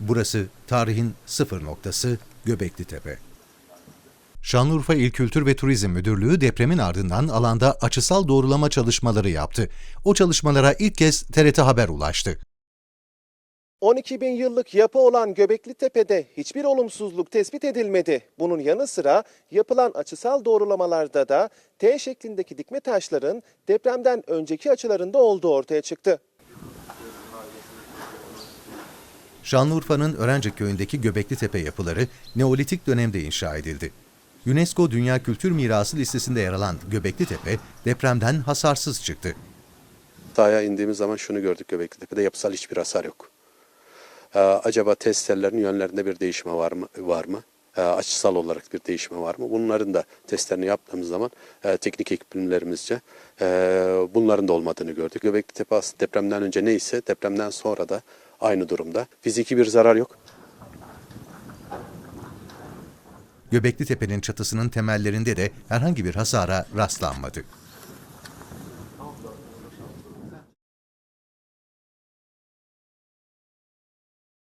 Burası tarihin sıfır noktası Göbekli Tepe. Şanlıurfa İl Kültür ve Turizm Müdürlüğü depremin ardından alanda açısal doğrulama çalışmaları yaptı. O çalışmalara ilk kez TRT Haber ulaştı. 12 bin yıllık yapı olan Göbekli Tepe'de hiçbir olumsuzluk tespit edilmedi. Bunun yanı sıra yapılan açısal doğrulamalarda da T şeklindeki dikme taşların depremden önceki açılarında olduğu ortaya çıktı. Şanlıurfa'nın Örencik köyündeki Göbekli Tepe yapıları Neolitik dönemde inşa edildi. UNESCO Dünya Kültür Mirası listesinde yer alan Göbekli Tepe depremden hasarsız çıktı. Sahaya indiğimiz zaman şunu gördük Göbeklitepe'de yapısal hiçbir hasar yok. Ee, acaba test tellerinin yönlerinde bir değişme var mı? Var mı? Ee, açısal olarak bir değişme var mı? Bunların da testlerini yaptığımız zaman e, teknik ekiplerimizce e, bunların da olmadığını gördük. Göbeklitepe aslında depremden önce neyse depremden sonra da aynı durumda. Fiziki bir zarar yok. Göbekli Tepe'nin çatısının temellerinde de herhangi bir hasara rastlanmadı.